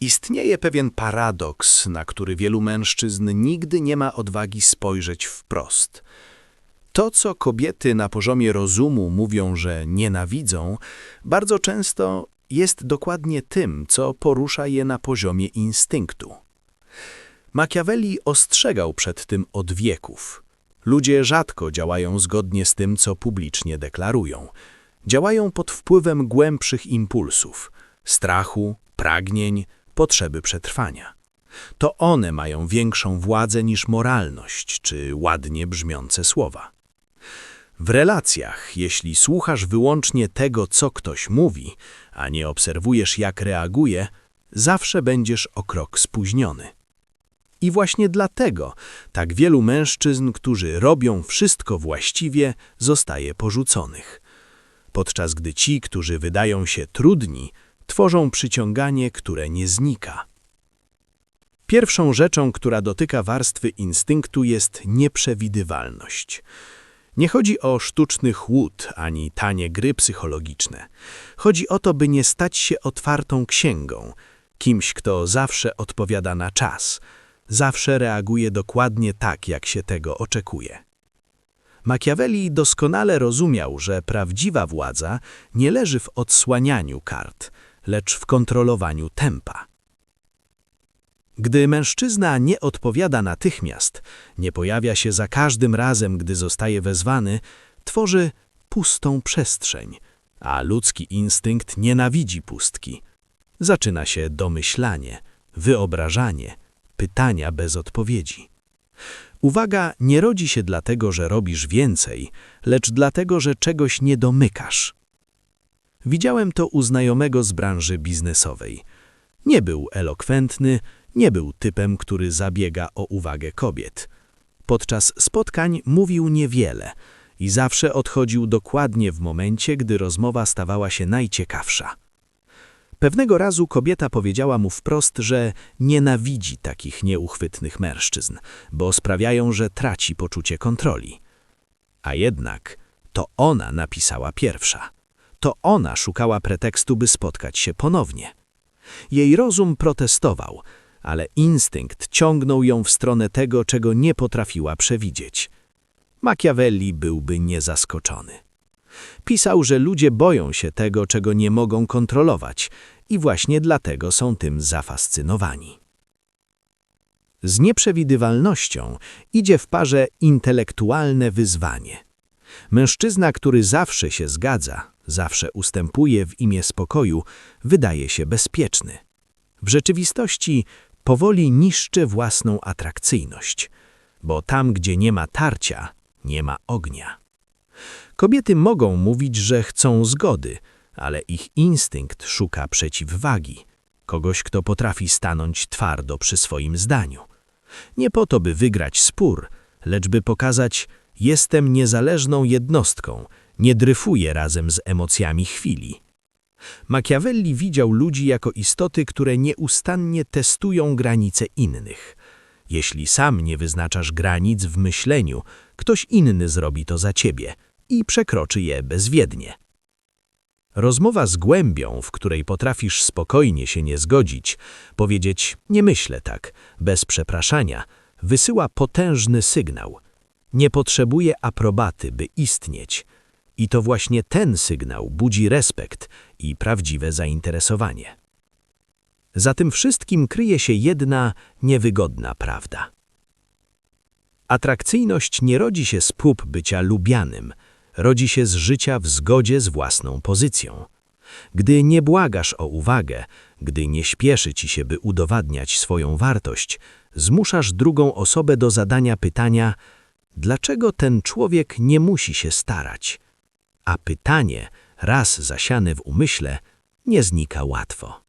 Istnieje pewien paradoks, na który wielu mężczyzn nigdy nie ma odwagi spojrzeć wprost. To, co kobiety na poziomie rozumu mówią, że nienawidzą, bardzo często jest dokładnie tym, co porusza je na poziomie instynktu. Machiavelli ostrzegał przed tym od wieków. Ludzie rzadko działają zgodnie z tym, co publicznie deklarują. Działają pod wpływem głębszych impulsów, strachu, pragnień, potrzeby przetrwania. To one mają większą władzę niż moralność czy ładnie brzmiące słowa. W relacjach, jeśli słuchasz wyłącznie tego, co ktoś mówi, a nie obserwujesz, jak reaguje, zawsze będziesz o krok spóźniony. I właśnie dlatego tak wielu mężczyzn, którzy robią wszystko właściwie, zostaje porzuconych. Podczas gdy ci, którzy wydają się trudni, tworzą przyciąganie, które nie znika. Pierwszą rzeczą, która dotyka warstwy instynktu jest nieprzewidywalność. Nie chodzi o sztuczny chłód ani tanie gry psychologiczne. Chodzi o to, by nie stać się otwartą księgą, kimś, kto zawsze odpowiada na czas, zawsze reaguje dokładnie tak, jak się tego oczekuje. Machiavelli doskonale rozumiał, że prawdziwa władza nie leży w odsłanianiu kart, lecz w kontrolowaniu tempa. Gdy mężczyzna nie odpowiada natychmiast, nie pojawia się za każdym razem, gdy zostaje wezwany, tworzy pustą przestrzeń, a ludzki instynkt nienawidzi pustki. Zaczyna się domyślanie, wyobrażanie, pytania bez odpowiedzi. Uwaga nie rodzi się dlatego, że robisz więcej, lecz dlatego, że czegoś nie domykasz. Widziałem to u znajomego z branży biznesowej. Nie był elokwentny, nie był typem, który zabiega o uwagę kobiet. Podczas spotkań mówił niewiele i zawsze odchodził dokładnie w momencie, gdy rozmowa stawała się najciekawsza. Pewnego razu kobieta powiedziała mu wprost, że nienawidzi takich nieuchwytnych mężczyzn, bo sprawiają, że traci poczucie kontroli. A jednak to ona napisała pierwsza. To ona szukała pretekstu, by spotkać się ponownie. Jej rozum protestował, ale instynkt ciągnął ją w stronę tego, czego nie potrafiła przewidzieć. Machiavelli byłby niezaskoczony. Pisał, że ludzie boją się tego, czego nie mogą kontrolować i właśnie dlatego są tym zafascynowani. Z nieprzewidywalnością idzie w parze intelektualne wyzwanie. Mężczyzna, który zawsze się zgadza, zawsze ustępuje w imię spokoju, wydaje się bezpieczny. W rzeczywistości powoli niszczy własną atrakcyjność, bo tam, gdzie nie ma tarcia, nie ma ognia. Kobiety mogą mówić, że chcą zgody, ale ich instynkt szuka przeciwwagi, kogoś, kto potrafi stanąć twardo przy swoim zdaniu. Nie po to, by wygrać spór, lecz by pokazać, jestem niezależną jednostką, nie dryfuję razem z emocjami chwili. Machiavelli widział ludzi jako istoty, które nieustannie testują granice innych. Jeśli sam nie wyznaczasz granic w myśleniu, ktoś inny zrobi to za ciebie i przekroczy je bezwiednie. Rozmowa z głębią, w której potrafisz spokojnie się nie zgodzić, powiedzieć nie myślę tak, bez przepraszania, wysyła potężny sygnał. Nie potrzebuje aprobaty, by istnieć. I to właśnie ten sygnał budzi respekt i prawdziwe zainteresowanie. Za tym wszystkim kryje się jedna niewygodna prawda. Atrakcyjność nie rodzi się z prób bycia lubianym, rodzi się z życia w zgodzie z własną pozycją. Gdy nie błagasz o uwagę, gdy nie śpieszy ci się, by udowadniać swoją wartość, zmuszasz drugą osobę do zadania pytania, dlaczego ten człowiek nie musi się starać? A pytanie, raz zasiane w umyśle, nie znika łatwo.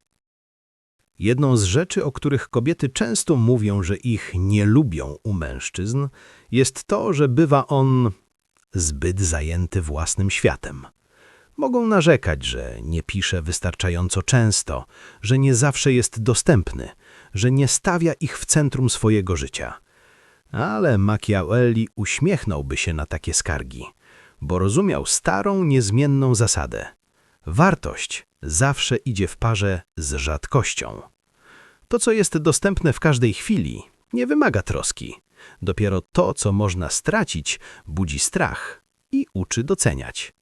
Jedną z rzeczy, o których kobiety często mówią, że ich nie lubią u mężczyzn, jest to, że bywa on zbyt zajęty własnym światem. Mogą narzekać, że nie pisze wystarczająco często, że nie zawsze jest dostępny, że nie stawia ich w centrum swojego życia. Ale Machiavelli uśmiechnąłby się na takie skargi bo rozumiał starą, niezmienną zasadę. Wartość zawsze idzie w parze z rzadkością. To, co jest dostępne w każdej chwili, nie wymaga troski. Dopiero to, co można stracić, budzi strach i uczy doceniać.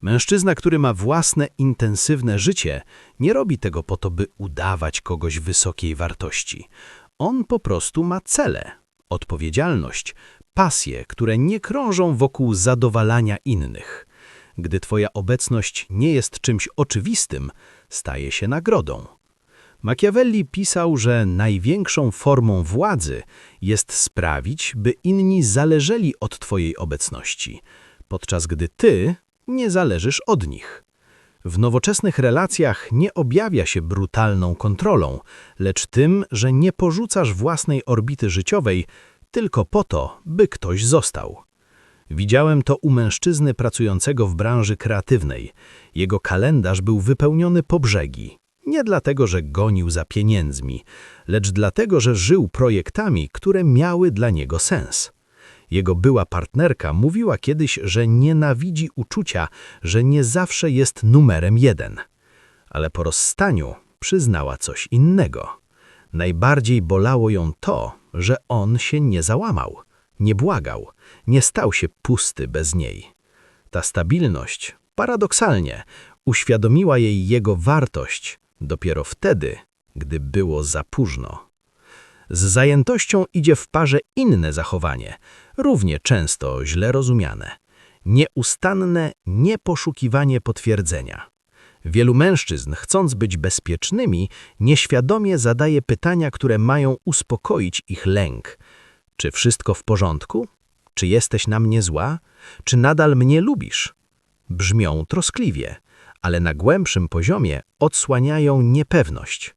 Mężczyzna, który ma własne, intensywne życie, nie robi tego po to, by udawać kogoś wysokiej wartości. On po prostu ma cele, odpowiedzialność, pasje, które nie krążą wokół zadowalania innych. Gdy twoja obecność nie jest czymś oczywistym, staje się nagrodą. Machiavelli pisał, że największą formą władzy jest sprawić, by inni zależeli od twojej obecności, podczas gdy ty nie zależysz od nich. W nowoczesnych relacjach nie objawia się brutalną kontrolą, lecz tym, że nie porzucasz własnej orbity życiowej tylko po to, by ktoś został. Widziałem to u mężczyzny pracującego w branży kreatywnej. Jego kalendarz był wypełniony po brzegi. Nie dlatego, że gonił za pieniędzmi, lecz dlatego, że żył projektami, które miały dla niego sens. Jego była partnerka mówiła kiedyś, że nienawidzi uczucia, że nie zawsze jest numerem jeden. Ale po rozstaniu przyznała coś innego. Najbardziej bolało ją to, że on się nie załamał, nie błagał, nie stał się pusty bez niej. Ta stabilność, paradoksalnie, uświadomiła jej jego wartość dopiero wtedy, gdy było za późno. Z zajętością idzie w parze inne zachowanie, równie często źle rozumiane. Nieustanne nieposzukiwanie potwierdzenia. Wielu mężczyzn, chcąc być bezpiecznymi, nieświadomie zadaje pytania, które mają uspokoić ich lęk. Czy wszystko w porządku? Czy jesteś na mnie zła? Czy nadal mnie lubisz? Brzmią troskliwie, ale na głębszym poziomie odsłaniają niepewność.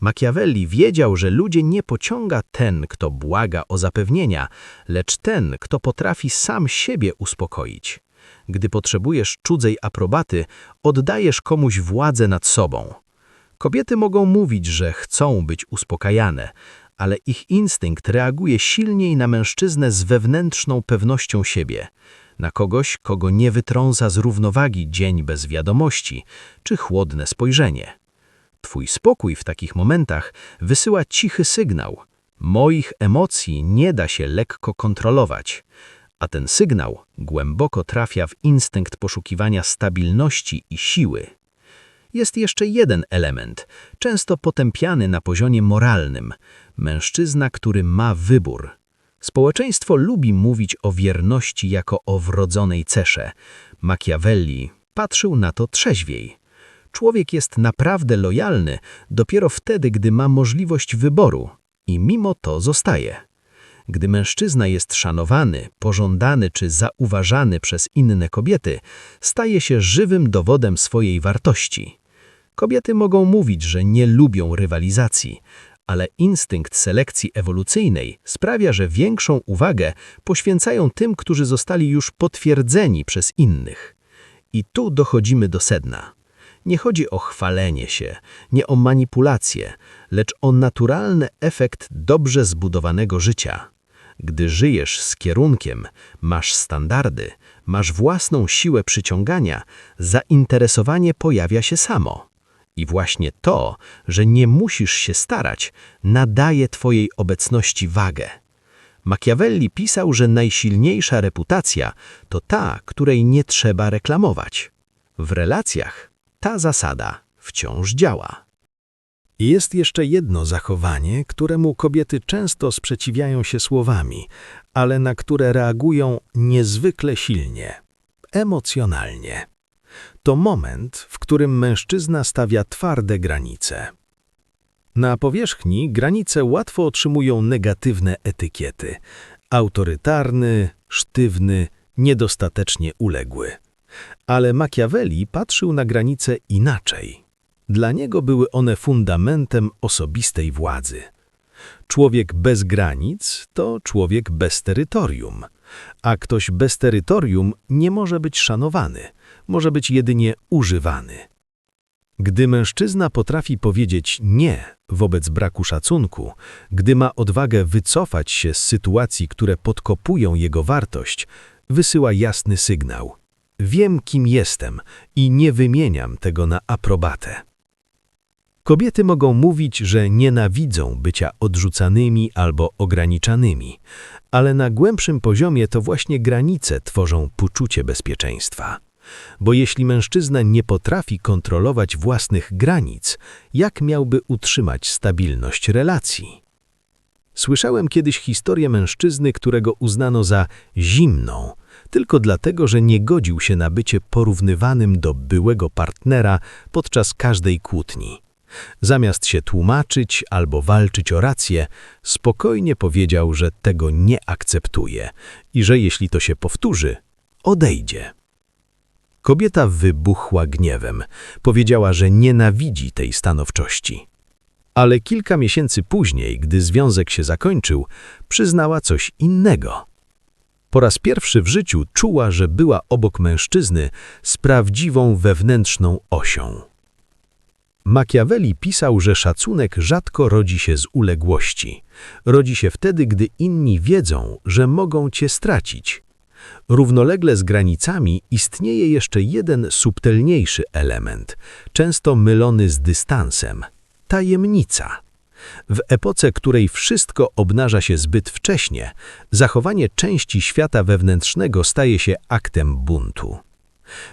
Machiavelli wiedział, że ludzie nie pociąga ten, kto błaga o zapewnienia, lecz ten, kto potrafi sam siebie uspokoić. Gdy potrzebujesz cudzej aprobaty, oddajesz komuś władzę nad sobą. Kobiety mogą mówić, że chcą być uspokajane, ale ich instynkt reaguje silniej na mężczyznę z wewnętrzną pewnością siebie, na kogoś, kogo nie wytrąca z równowagi dzień bez wiadomości czy chłodne spojrzenie. Twój spokój w takich momentach wysyła cichy sygnał. Moich emocji nie da się lekko kontrolować a ten sygnał głęboko trafia w instynkt poszukiwania stabilności i siły. Jest jeszcze jeden element, często potępiany na poziomie moralnym mężczyzna, który ma wybór. Społeczeństwo lubi mówić o wierności jako o wrodzonej cesze. Machiavelli patrzył na to trzeźwiej. Człowiek jest naprawdę lojalny dopiero wtedy, gdy ma możliwość wyboru i mimo to zostaje. Gdy mężczyzna jest szanowany, pożądany czy zauważany przez inne kobiety, staje się żywym dowodem swojej wartości. Kobiety mogą mówić, że nie lubią rywalizacji, ale instynkt selekcji ewolucyjnej sprawia, że większą uwagę poświęcają tym, którzy zostali już potwierdzeni przez innych. I tu dochodzimy do sedna. Nie chodzi o chwalenie się, nie o manipulację, lecz o naturalny efekt dobrze zbudowanego życia. Gdy żyjesz z kierunkiem, masz standardy, masz własną siłę przyciągania, zainteresowanie pojawia się samo. I właśnie to, że nie musisz się starać, nadaje twojej obecności wagę. Machiavelli pisał, że najsilniejsza reputacja to ta, której nie trzeba reklamować. W relacjach ta zasada wciąż działa. Jest jeszcze jedno zachowanie, któremu kobiety często sprzeciwiają się słowami, ale na które reagują niezwykle silnie, emocjonalnie. To moment, w którym mężczyzna stawia twarde granice. Na powierzchni granice łatwo otrzymują negatywne etykiety. Autorytarny, sztywny, niedostatecznie uległy. Ale Machiavelli patrzył na granice inaczej. Dla niego były one fundamentem osobistej władzy. Człowiek bez granic to człowiek bez terytorium, a ktoś bez terytorium nie może być szanowany, może być jedynie używany. Gdy mężczyzna potrafi powiedzieć nie wobec braku szacunku, gdy ma odwagę wycofać się z sytuacji, które podkopują jego wartość, wysyła jasny sygnał. Wiem, kim jestem i nie wymieniam tego na aprobatę. Kobiety mogą mówić, że nienawidzą bycia odrzucanymi albo ograniczanymi, ale na głębszym poziomie to właśnie granice tworzą poczucie bezpieczeństwa. Bo jeśli mężczyzna nie potrafi kontrolować własnych granic, jak miałby utrzymać stabilność relacji? Słyszałem kiedyś historię mężczyzny, którego uznano za zimną, tylko dlatego, że nie godził się na bycie porównywanym do byłego partnera podczas każdej kłótni. Zamiast się tłumaczyć albo walczyć o rację, spokojnie powiedział, że tego nie akceptuje i że jeśli to się powtórzy, odejdzie. Kobieta wybuchła gniewem. Powiedziała, że nienawidzi tej stanowczości. Ale kilka miesięcy później, gdy związek się zakończył, przyznała coś innego. Po raz pierwszy w życiu czuła, że była obok mężczyzny z prawdziwą wewnętrzną osią. Machiavelli pisał, że szacunek rzadko rodzi się z uległości. Rodzi się wtedy, gdy inni wiedzą, że mogą cię stracić. Równolegle z granicami istnieje jeszcze jeden subtelniejszy element, często mylony z dystansem – tajemnica. W epoce, której wszystko obnaża się zbyt wcześnie, zachowanie części świata wewnętrznego staje się aktem buntu.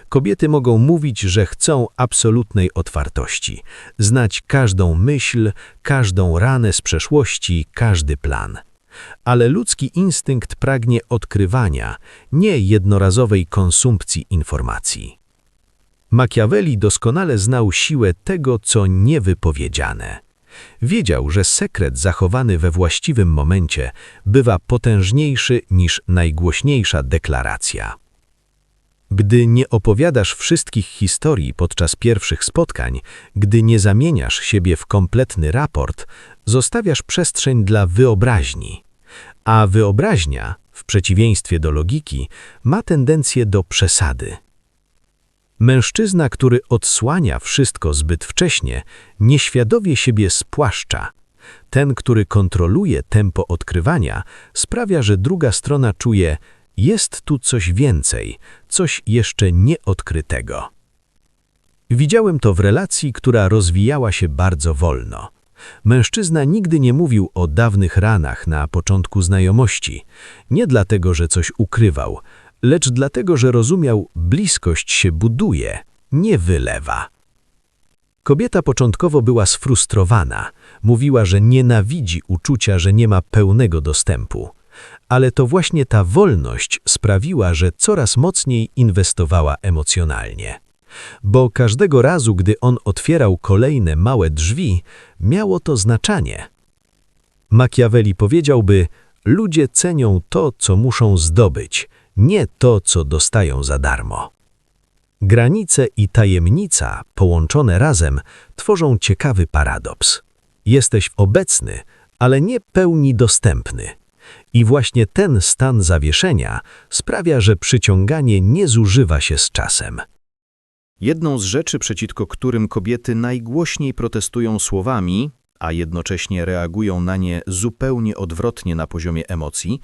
Kobiety mogą mówić, że chcą absolutnej otwartości, znać każdą myśl, każdą ranę z przeszłości, każdy plan. Ale ludzki instynkt pragnie odkrywania, nie jednorazowej konsumpcji informacji. Machiavelli doskonale znał siłę tego, co niewypowiedziane. Wiedział, że sekret zachowany we właściwym momencie bywa potężniejszy niż najgłośniejsza deklaracja. Gdy nie opowiadasz wszystkich historii podczas pierwszych spotkań, gdy nie zamieniasz siebie w kompletny raport, zostawiasz przestrzeń dla wyobraźni. A wyobraźnia, w przeciwieństwie do logiki, ma tendencję do przesady. Mężczyzna, który odsłania wszystko zbyt wcześnie, nieświadomie siebie spłaszcza. Ten, który kontroluje tempo odkrywania, sprawia, że druga strona czuje, jest tu coś więcej, coś jeszcze nieodkrytego. Widziałem to w relacji, która rozwijała się bardzo wolno. Mężczyzna nigdy nie mówił o dawnych ranach na początku znajomości, nie dlatego, że coś ukrywał, lecz dlatego, że rozumiał, bliskość się buduje, nie wylewa. Kobieta początkowo była sfrustrowana, mówiła, że nienawidzi uczucia, że nie ma pełnego dostępu. Ale to właśnie ta wolność sprawiła, że coraz mocniej inwestowała emocjonalnie. Bo każdego razu, gdy on otwierał kolejne małe drzwi, miało to znaczenie. Machiavelli powiedziałby, ludzie cenią to, co muszą zdobyć, nie to, co dostają za darmo. Granice i tajemnica, połączone razem, tworzą ciekawy paradoks. Jesteś obecny, ale nie pełni dostępny. I właśnie ten stan zawieszenia sprawia, że przyciąganie nie zużywa się z czasem. Jedną z rzeczy, przeciwko którym kobiety najgłośniej protestują słowami, a jednocześnie reagują na nie zupełnie odwrotnie na poziomie emocji,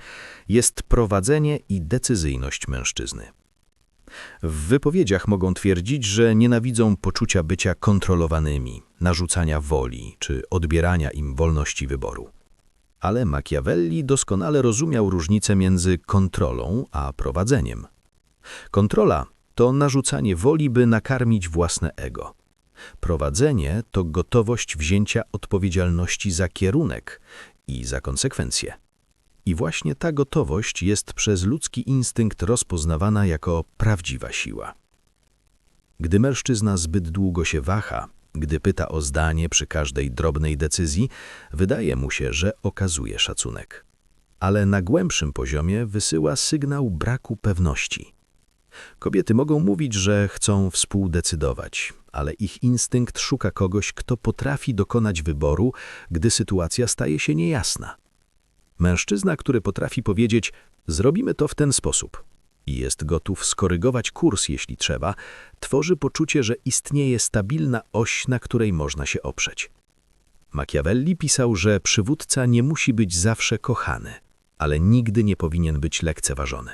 jest prowadzenie i decyzyjność mężczyzny. W wypowiedziach mogą twierdzić, że nienawidzą poczucia bycia kontrolowanymi, narzucania woli czy odbierania im wolności wyboru. Ale Machiavelli doskonale rozumiał różnicę między kontrolą a prowadzeniem. Kontrola to narzucanie woli, by nakarmić własne ego. Prowadzenie to gotowość wzięcia odpowiedzialności za kierunek i za konsekwencje. I właśnie ta gotowość jest przez ludzki instynkt rozpoznawana jako prawdziwa siła. Gdy mężczyzna zbyt długo się waha, gdy pyta o zdanie przy każdej drobnej decyzji, wydaje mu się, że okazuje szacunek. Ale na głębszym poziomie wysyła sygnał braku pewności. Kobiety mogą mówić, że chcą współdecydować, ale ich instynkt szuka kogoś, kto potrafi dokonać wyboru, gdy sytuacja staje się niejasna. Mężczyzna, który potrafi powiedzieć, zrobimy to w ten sposób i jest gotów skorygować kurs, jeśli trzeba, tworzy poczucie, że istnieje stabilna oś, na której można się oprzeć. Machiavelli pisał, że przywódca nie musi być zawsze kochany, ale nigdy nie powinien być lekceważony.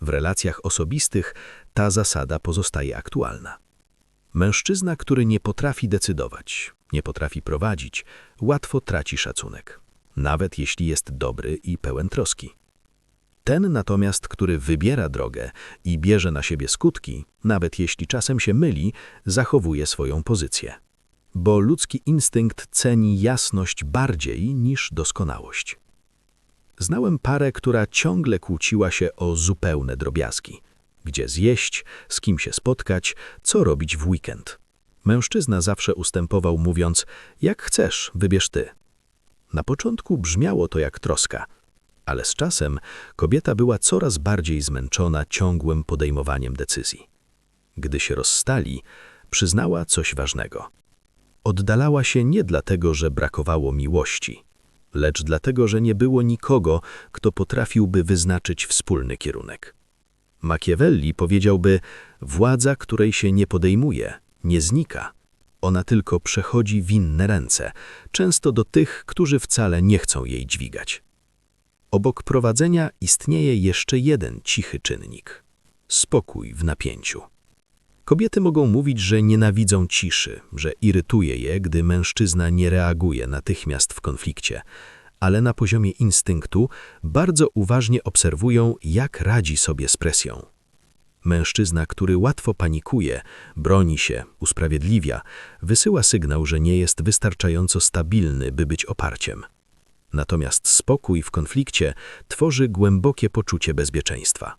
W relacjach osobistych ta zasada pozostaje aktualna. Mężczyzna, który nie potrafi decydować, nie potrafi prowadzić, łatwo traci szacunek, nawet jeśli jest dobry i pełen troski. Ten natomiast, który wybiera drogę i bierze na siebie skutki, nawet jeśli czasem się myli, zachowuje swoją pozycję. Bo ludzki instynkt ceni jasność bardziej niż doskonałość. Znałem parę, która ciągle kłóciła się o zupełne drobiazgi. Gdzie zjeść, z kim się spotkać, co robić w weekend. Mężczyzna zawsze ustępował, mówiąc: Jak chcesz, wybierz ty. Na początku brzmiało to jak troska, ale z czasem kobieta była coraz bardziej zmęczona ciągłym podejmowaniem decyzji. Gdy się rozstali, przyznała coś ważnego. Oddalała się nie dlatego, że brakowało miłości, lecz dlatego, że nie było nikogo, kto potrafiłby wyznaczyć wspólny kierunek. Machiavelli powiedziałby, władza, której się nie podejmuje, nie znika. Ona tylko przechodzi w inne ręce, często do tych, którzy wcale nie chcą jej dźwigać. Obok prowadzenia istnieje jeszcze jeden cichy czynnik – spokój w napięciu. Kobiety mogą mówić, że nienawidzą ciszy, że irytuje je, gdy mężczyzna nie reaguje natychmiast w konflikcie, ale na poziomie instynktu bardzo uważnie obserwują, jak radzi sobie z presją. Mężczyzna, który łatwo panikuje, broni się, usprawiedliwia, wysyła sygnał, że nie jest wystarczająco stabilny, by być oparciem. Natomiast spokój w konflikcie tworzy głębokie poczucie bezpieczeństwa.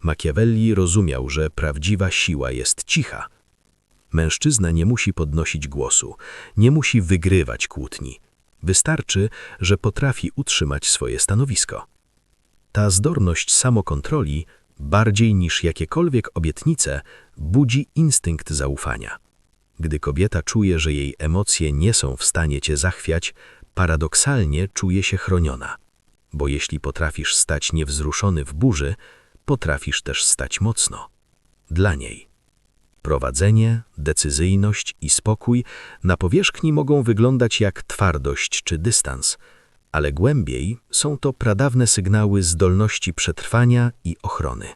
Machiavelli rozumiał, że prawdziwa siła jest cicha. Mężczyzna nie musi podnosić głosu, nie musi wygrywać kłótni. Wystarczy, że potrafi utrzymać swoje stanowisko. Ta zdolność samokontroli, bardziej niż jakiekolwiek obietnice, budzi instynkt zaufania. Gdy kobieta czuje, że jej emocje nie są w stanie cię zachwiać, paradoksalnie czuje się chroniona. Bo jeśli potrafisz stać niewzruszony w burzy, potrafisz też stać mocno. Dla niej. Prowadzenie, decyzyjność i spokój na powierzchni mogą wyglądać jak twardość czy dystans, ale głębiej są to pradawne sygnały zdolności przetrwania i ochrony.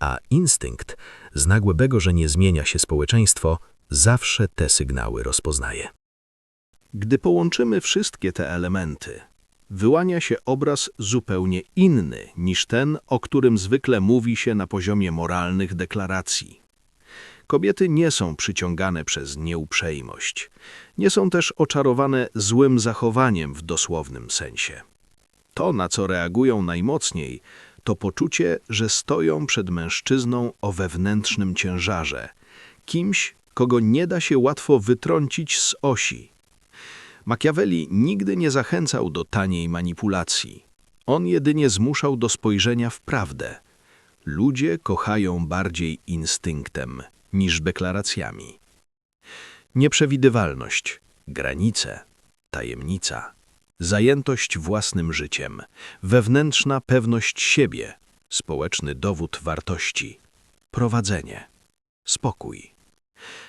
A instynkt, z nagłego, że nie zmienia się społeczeństwo, zawsze te sygnały rozpoznaje. Gdy połączymy wszystkie te elementy, wyłania się obraz zupełnie inny niż ten, o którym zwykle mówi się na poziomie moralnych deklaracji. Kobiety nie są przyciągane przez nieuprzejmość. Nie są też oczarowane złym zachowaniem w dosłownym sensie. To, na co reagują najmocniej, to poczucie, że stoją przed mężczyzną o wewnętrznym ciężarze, kimś, kogo nie da się łatwo wytrącić z osi. Machiavelli nigdy nie zachęcał do taniej manipulacji. On jedynie zmuszał do spojrzenia w prawdę. Ludzie kochają bardziej instynktem niż deklaracjami. Nieprzewidywalność, granice, tajemnica, zajętość własnym życiem, wewnętrzna pewność siebie, społeczny dowód wartości, prowadzenie, spokój.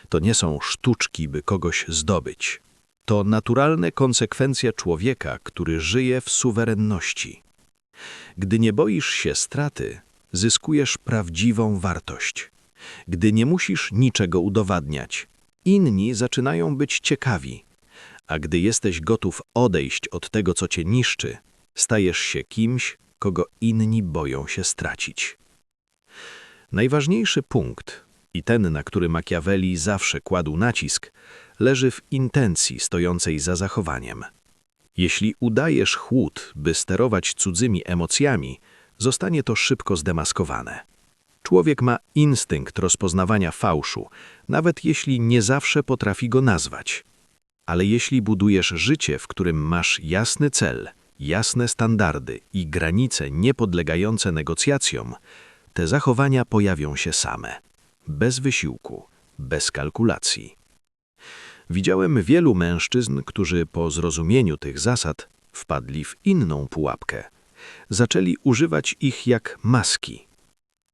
To nie są sztuczki, by kogoś zdobyć. To naturalne konsekwencja człowieka, który żyje w suwerenności. Gdy nie boisz się straty, zyskujesz prawdziwą wartość. Gdy nie musisz niczego udowadniać, inni zaczynają być ciekawi. A gdy jesteś gotów odejść od tego, co cię niszczy, stajesz się kimś, kogo inni boją się stracić. Najważniejszy punkt, i ten, na który Machiavelli zawsze kładł nacisk, leży w intencji stojącej za zachowaniem. Jeśli udajesz chłód, by sterować cudzymi emocjami, zostanie to szybko zdemaskowane. Człowiek ma instynkt rozpoznawania fałszu, nawet jeśli nie zawsze potrafi go nazwać. Ale jeśli budujesz życie, w którym masz jasny cel, jasne standardy i granice niepodlegające negocjacjom, te zachowania pojawią się same, bez wysiłku, bez kalkulacji. Widziałem wielu mężczyzn, którzy po zrozumieniu tych zasad wpadli w inną pułapkę. Zaczęli używać ich jak maski.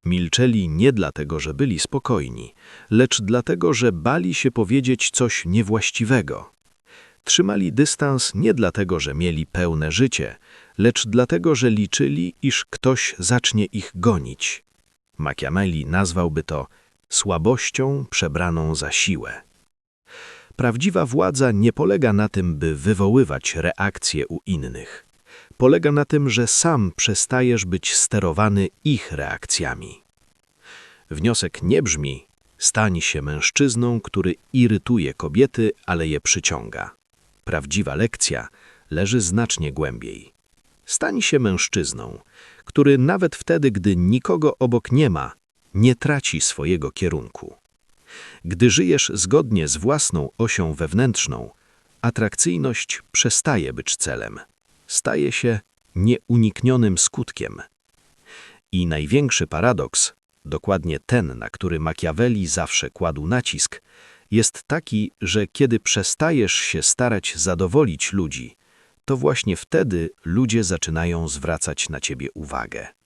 Milczeli nie dlatego, że byli spokojni, lecz dlatego, że bali się powiedzieć coś niewłaściwego. Trzymali dystans nie dlatego, że mieli pełne życie, lecz dlatego, że liczyli, iż ktoś zacznie ich gonić. Machiavelli nazwałby to słabością przebraną za siłę. Prawdziwa władza nie polega na tym, by wywoływać reakcje u innych. Polega na tym, że sam przestajesz być sterowany ich reakcjami. Wniosek nie brzmi: stań się mężczyzną, który irytuje kobiety, ale je przyciąga. Prawdziwa lekcja leży znacznie głębiej. Stań się mężczyzną, który nawet wtedy, gdy nikogo obok nie ma, nie traci swojego kierunku. Gdy żyjesz zgodnie z własną osią wewnętrzną, atrakcyjność przestaje być celem, staje się nieuniknionym skutkiem. I największy paradoks, dokładnie ten, na który Machiavelli zawsze kładł nacisk, jest taki, że kiedy przestajesz się starać zadowolić ludzi, to właśnie wtedy ludzie zaczynają zwracać na ciebie uwagę.